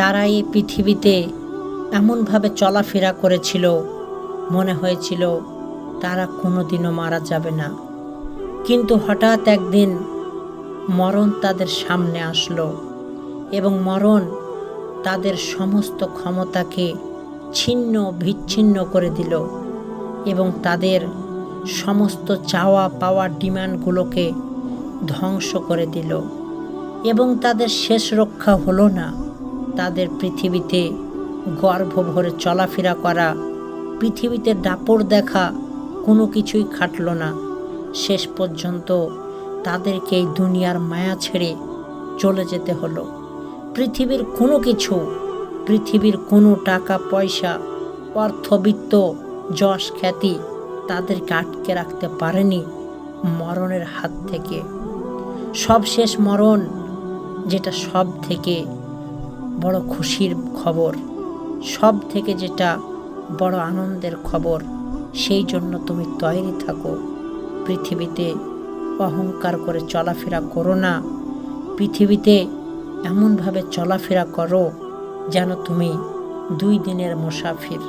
তারা এই পৃথিবীতে এমনভাবে চলাফেরা করেছিল, মনে হয়েছিল তারা কোনোদিনও মারা যাবে না। কিন্তু হঠাৎ একদিন মরণ তাদের সামনে আসলো এবং মরণ তাদের সমস্ত ক্ষমতাকে ছিন্ন বিচ্ছিন্ন করে দিল এবং তাদের সমস্ত চাওয়া পাওয়া ডিমান্ডগুলোকে ধ্বংস করে দিল এবং তাদের শেষ রক্ষা হলো না। তাদের পৃথিবীতে গর্ভ ভরে চলাফেরা করা, পৃথিবীতে দাপট দেখা কোনো কিছুই খাটলো না। শেষ পর্যন্ত তাদেরকে এই দুনিয়ার মায়া ছেড়ে চলে যেতে হলো। পৃথিবীর কোনো কিছু, পৃথিবীর কোনো টাকা, পয়সা অর্থবিত্ত যশ, খ্যাতি তাদেরকে আটকে রাখতে পারেনি মরণের হাত থেকে। সবশেষ মরণ যেটা সব থেকে বড় খুশির খবর, সব থেকে যেটা বড় আনন্দের খবর, সেই জন্য তুমি তৈরি থাকো। পৃথিবীতে অহংকার করে চলাফেরা করো না। পৃথিবীতে এমনভাবে চলাফেরা করো যেন তুমি দুই দিনের মুসাফির